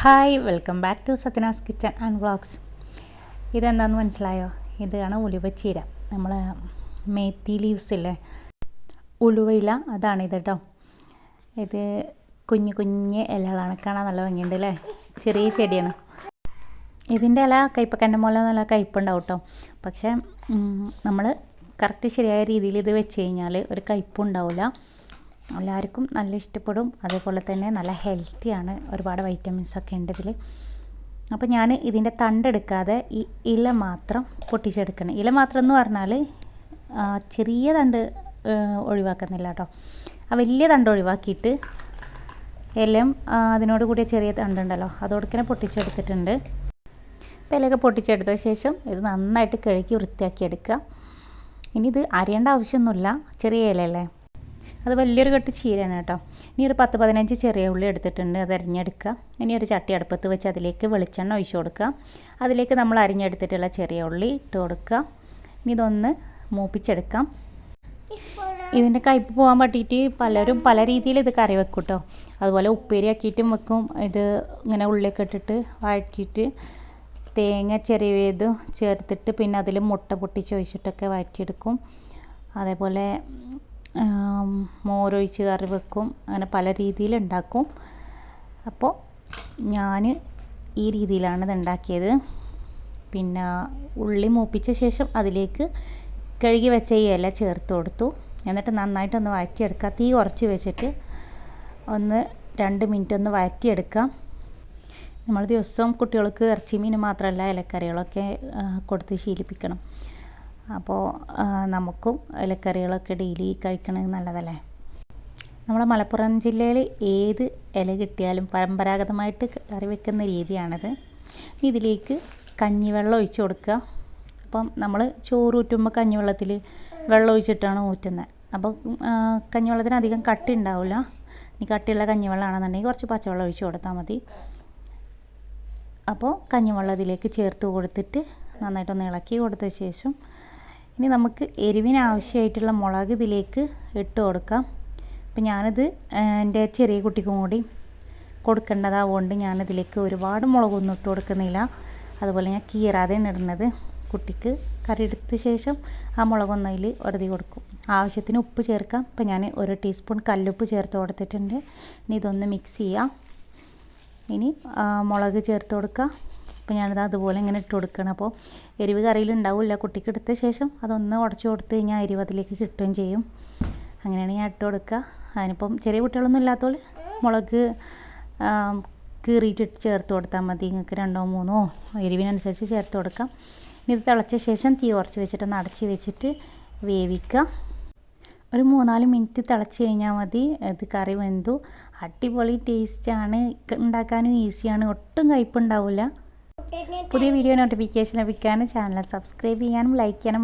Hi welcome back to Sathyanas kitchen and vlogs. ഇതെന്താന്ന് മനസ്സിലായോ? ഇതാണ് ഉലുവച്ചീര നമ്മൾ മേത്തി ലീവ്സ് ഇല്ലേ? ഉലുവയില അതാണ് ഇത് കേട്ടോ ഇത് കുഞ്ഞു കുഞ്ഞ് ഇലകളാണ്. കാണാൻ നല്ല ഭംഗിയുണ്ട് അല്ലേ ചെറിയ ചെടിയാണ്. ഇതിന്റെ ഇല കയ്പ്പക്കന്റെ മോലെ നല്ല കയ്പ്പുണ്ടാവും കേട്ടോ പക്ഷേ നമ്മൾ കറക്റ്റ് ശരിയായ രീതിയിൽ ഇത് വെച്ച് കഴിഞ്ഞാൽ ഒരു കയ്പ്പും ഉണ്ടാവില്ല എല്ലാവർക്കും നല്ല ഇഷ്ടപ്പെടും. അതേപോലെ തന്നെ നല്ല ഹെൽത്തിയാണ് ഒരുപാട് വൈറ്റമിൻസ് ഒക്കെ ഉണ്ട് ഇതിൽ അപ്പോൾ ഞാൻ ഇതിന്റെ തണ്ടെടുക്കാതെ ഈ ഇല മാത്രം പൊട്ടിച്ചെടുക്കണം. ഇല മാത്രം എന്ന് പറഞ്ഞാൽ ചെറിയ തണ്ട് ഒഴിവാക്കുന്നില്ല കേട്ടോ ആ വലിയ തണ്ട് ഒഴിവാക്കിയിട്ട് എല്ലാം അതിനോട് കൂടിയ ചെറിയ തണ്ടുണ്ടല്ലോ അതോടൊക്കെ പൊട്ടിച്ചെടുത്തിട്ടുണ്ട്. അപ്പോൾ ഇലയൊക്കെ പൊട്ടിച്ചെടുത്ത ശേഷം ഇത് നന്നായിട്ട് കഴുകി വൃത്തിയാക്കി എടുക്കുക. ഇനി ഇത് അരിയേണ്ട ആവശ്യമൊന്നുമില്ല. ചെറിയ ഇലയല്ലേ? അത് വലിയൊരു കെട്ട് ചീരയാണ് കേട്ടോ. ഇനി ഒരു പത്ത് പതിനഞ്ച് ചെറിയ ഉള്ളി എടുത്തിട്ടുണ്ട് അത് അരിഞ്ഞെടുക്കുക. ഇനി ഒരു ചട്ടി അടുപ്പത്ത് വെച്ച് അതിലേക്ക് വെളിച്ചെണ്ണ ഒഴിച്ചു കൊടുക്കുക. അതിലേക്ക് നമ്മൾ അരിഞ്ഞെടുത്തിട്ടുള്ള ചെറിയ ഉള്ളി ഇട്ട് കൊടുക്കുക. ഇനി ഇതൊന്ന് മൂപ്പിച്ചെടുക്കാം. ഇതിന്റെ കയ്പ്പ് പോകാൻ പറ്റിയിട്ട് പലരും പല രീതിയിൽ ഇത് കറി വെക്കും കേട്ടോ. അതുപോലെ ഉപ്പേരിയാക്കിയിട്ടും വെക്കും. ഇത് ഇങ്ങനെ ഉള്ളിയൊക്കെ ഇട്ടിട്ട് വഴറ്റിയിട്ട് തേങ്ങ ചെറിയതും ചേർത്തിട്ട് പിന്നെ അതിൽ മുട്ട പൊട്ടിച്ച് ഒഴിച്ചിട്ടൊക്കെ വഴറ്റിയെടുക്കും. അതേപോലെ മോരൊഴിച്ച് കറി വെക്കും. അങ്ങനെ പല രീതിയിൽ ഉണ്ടാക്കും. അപ്പോൾ ഞാൻ ഈ രീതിയിലാണ് ഇത് ഉണ്ടാക്കിയത്. പിന്നെ ഉള്ളി മൂപ്പിച്ച ശേഷം അതിലേക്ക് കഴുകി വെച്ച ഈ ഇല ചേർത്ത് കൊടുത്തു. എന്നിട്ട് നന്നായിട്ടൊന്ന് വഴറ്റിയെടുക്കുക തീ കുറച്ച് വെച്ചിട്ട് ഒന്ന് രണ്ട് മിനിറ്റ് ഒന്ന് വഴറ്റിയെടുക്കാം. നമ്മൾ ദിവസവും കുട്ടികൾക്ക് ഇറച്ചി മീൻ മാത്രമല്ല ഇലക്കറികളൊക്കെ കൊടുത്ത് ശീലിപ്പിക്കണം. അപ്പോൾ നമുക്കും ഇലക്കറികളൊക്കെ ഡെയിലി കഴിക്കണത് നല്ലതല്ലേ? നമ്മളെ മലപ്പുറം ജില്ലയിൽ ഏത് ഇല കിട്ടിയാലും പരമ്പരാഗതമായിട്ട് കറി വെക്കുന്ന രീതിയാണിത്. ഇതിലേക്ക് കഞ്ഞിവെള്ളം ഒഴിച്ച് കൊടുക്കുക. അപ്പം നമ്മൾ ചോറ് ഊറ്റുമ്പോൾ കഞ്ഞിവെള്ളത്തിൽ വെള്ളം ഒഴിച്ചിട്ടാണ് ഊറ്റുന്നത് അപ്പോൾ കഞ്ഞിവെള്ളത്തിന് അധികം കട്ടി ഉണ്ടാവില്ല. ഇനി കട്ടിയുള്ള കഞ്ഞിവെള്ളമാണെന്നുണ്ടെങ്കിൽ കുറച്ച് പച്ചവെള്ളം ഒഴിച്ച് കൊടുത്താൽ മതി. അപ്പോൾ കഞ്ഞിവെള്ളം ഇതിലേക്ക് ചേർത്ത് കൊടുത്തിട്ട് നന്നായിട്ടൊന്ന് ഇളക്കി കൊടുത്ത ശേഷം ഇനി നമുക്ക് എരിവിന് ആവശ്യമായിട്ടുള്ള മുളക് ഇതിലേക്ക് ഇട്ട് കൊടുക്കാം. അപ്പം ഞാനിത് എന്റെ ചെറിയ കുട്ടിക്കും കൂടി കൊടുക്കേണ്ടതാവുകൊണ്ട് ഞാനിതിലേക്ക് ഒരുപാട് മുളകൊന്നും ഇട്ട് കൊടുക്കുന്നില്ല. അതുപോലെ ഞാൻ കീറാതെയാണ് ഇടുന്നത്. കുട്ടിക്ക് കറി എടുത്ത ശേഷം ആ മുളകൊന്ന് അതിൽ ഒരതി കൊടുക്കും. ആവശ്യത്തിന് ഉപ്പ് ചേർക്കാം. ഇപ്പം ഞാൻ ഒരു ടീസ്പൂൺ കല്ലുപ്പ് ചേർത്ത് കൊടുത്തിട്ടുണ്ട്. ഇനി ഇതൊന്ന് മിക്സ് ചെയ്യാം. ഇനി മുളക് ചേർത്ത് കൊടുക്കുക അപ്പോൾ ഞാനത് അതുപോലെ ഇങ്ങനെ ഇട്ട് കൊടുക്കണം. അപ്പോൾ എരിവ് കറിയിൽ ഉണ്ടാവില്ല കുട്ടിക്ക് എടുത്ത ശേഷം അതൊന്ന് ഉടച്ചു കൊടുത്ത് കഴിഞ്ഞാൽ എരിവ് അതിലേക്ക് കിട്ടുകയും ചെയ്യും. അങ്ങനെയാണ് ഞാൻ ഇട്ട് കൊടുക്കുക. അതിനിപ്പം ചെറിയ കുട്ടികളൊന്നും ഇല്ലാത്തതുകൊണ്ട് മുളക് കീറിയിട്ടിട്ട് കീറിയിട്ട് ചേർത്ത് കൊടുത്താൽ മതി. നിങ്ങൾക്ക് രണ്ടോ മൂന്നോ എരിവിനനുസരിച്ച് ചേർത്ത് കൊടുക്കാം. ഇനി ഇത് തിളച്ച ശേഷം തീ ഉറച്ച് വെച്ചിട്ട് അടച്ച് വെച്ചിട്ട് വേവിക്കുക. ഒരു മൂന്നാൽ മിനിറ്റ് തിളച്ച് കഴിഞ്ഞാൽ മതി. ഇത് കറി വെന്തു. അടിപൊളി ടേസ്റ്റാണ്. ഉണ്ടാക്കാനും ഈസിയാണ്. ഒട്ടും കയ്പുണ്ടാവില്ല പുതിയ വീഡിയോ നോട്ടിഫിക്കേഷൻ ലഭിക്കാനും ചാനൽ സബ്സ്ക്രൈബ് ചെയ്യാനും ലൈക്ക് ചെയ്യാനും